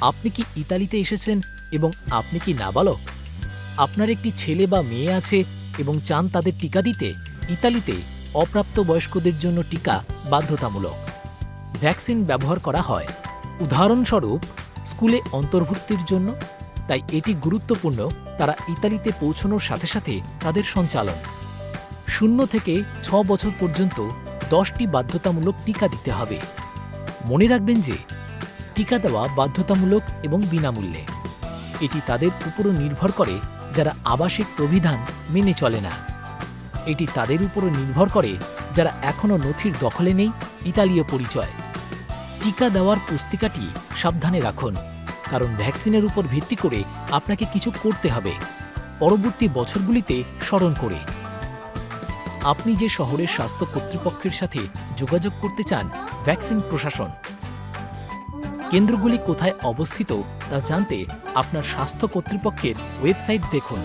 আপনি কি ইতালিতে এসেছেন এবং আপনি কি নাবালক? আপনার একটি ছেলে বা মেয়ে আছে এবং চান তাদের টিকা দিতে? ইতালিতে অপ্রাপ্ত বয়স্কদের জন্য টিকা বাধ্যতামূলক। ভ্যাকসিন ব্যবহার করা হয়। উদাহরণস্বরূপ, স্কুলে অন্তর্ভুক্তির জন্য, তাই এটি গুরুত্বপূর্ণ তারা ইতালিতে পৌঁছানোর সাথে সাথে তাদের সঞ্চালন। শূন্য থেকে ছ বছর পর্যন্ত দশটি বাধ্যতামূলক টিকা দিতে হবে। মনে রাখবেন যে টিকা দেওয়া বাধ্যতামূলক এবং বিনামূল্যে। এটি তাদের উপরও নির্ভর করে যারা আবাসিক প্রবিধান মেনে চলে না। এটি তাদের উপরও নির্ভর করে যারা এখনও নথির দখলে নেই, ইতালীয় পরিচয়। টিকা দেওয়ার পুস্তিকাটি সাবধানে রাখুন, কারণ ভ্যাকসিনের উপর ভিত্তি করে আপনাকে কিছু করতে হবে। পরবর্তী বছরগুলিতে স্মরণ করে। আপনি যে শহরের স্বাস্থ্য কর্তৃপক্ষের সাথে যোগাযোগ করতে চান, ভ্যাকসিন প্রশাসন কেন্দ্রগুলি কোথায় অবস্থিত তা জানতে আপনার স্বাস্থ্য কর্তৃপক্ষের ওয়েবসাইট দেখুন।